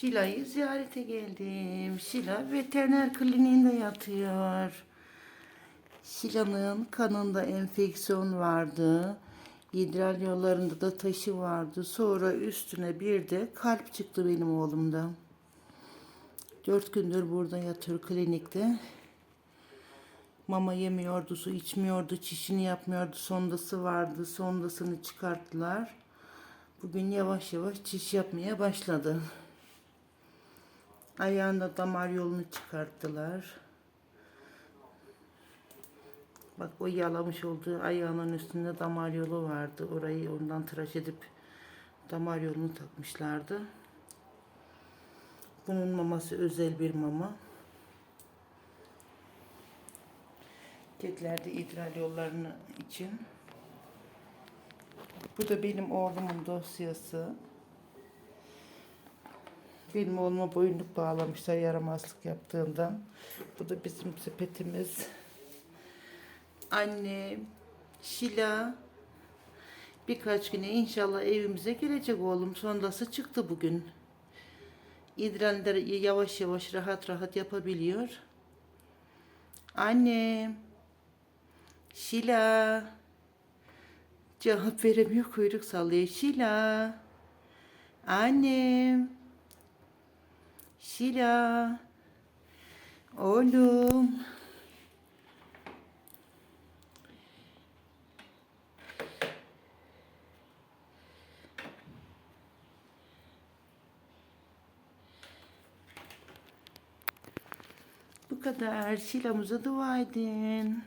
Şila'yı ziyarete geldim. Şila veteriner kliniğinde yatıyor. Şila'nın kanında enfeksiyon vardı. İdrar yollarında da taşı vardı. Sonra üstüne bir de kalp çıktı benim oğlumda. Dört gündür burada yatıyor klinikte. Mama yemiyordu, su içmiyordu, çişini yapmıyordu, sondası vardı. Sondasını çıkarttılar. Bugün yavaş yavaş çiş yapmaya başladı. Ayağında damar yolunu çıkarttılar. Bak o yalamış olduğu ayağının üstünde damar yolu vardı. Orayı ondan tıraş edip damar yolunu takmışlardı. Bunun maması özel bir mama. Keklerde idrar yollarını için. Bu da benim oğlumun dosyası. Benim oğluma boyunluk bağlamışlar yaramazlık yaptığından. Bu da bizim sepetimiz. Annem, Şila. Birkaç güne inşallah evimize gelecek oğlum. Sondası çıktı bugün. İdrarları yavaş yavaş rahat rahat yapabiliyor. Annem. Şila. Cevap veremiyor kuyruk sallıyor. Şila. Annem. Şila. Oğlum. Bu kadar. Şilamıza dua edin.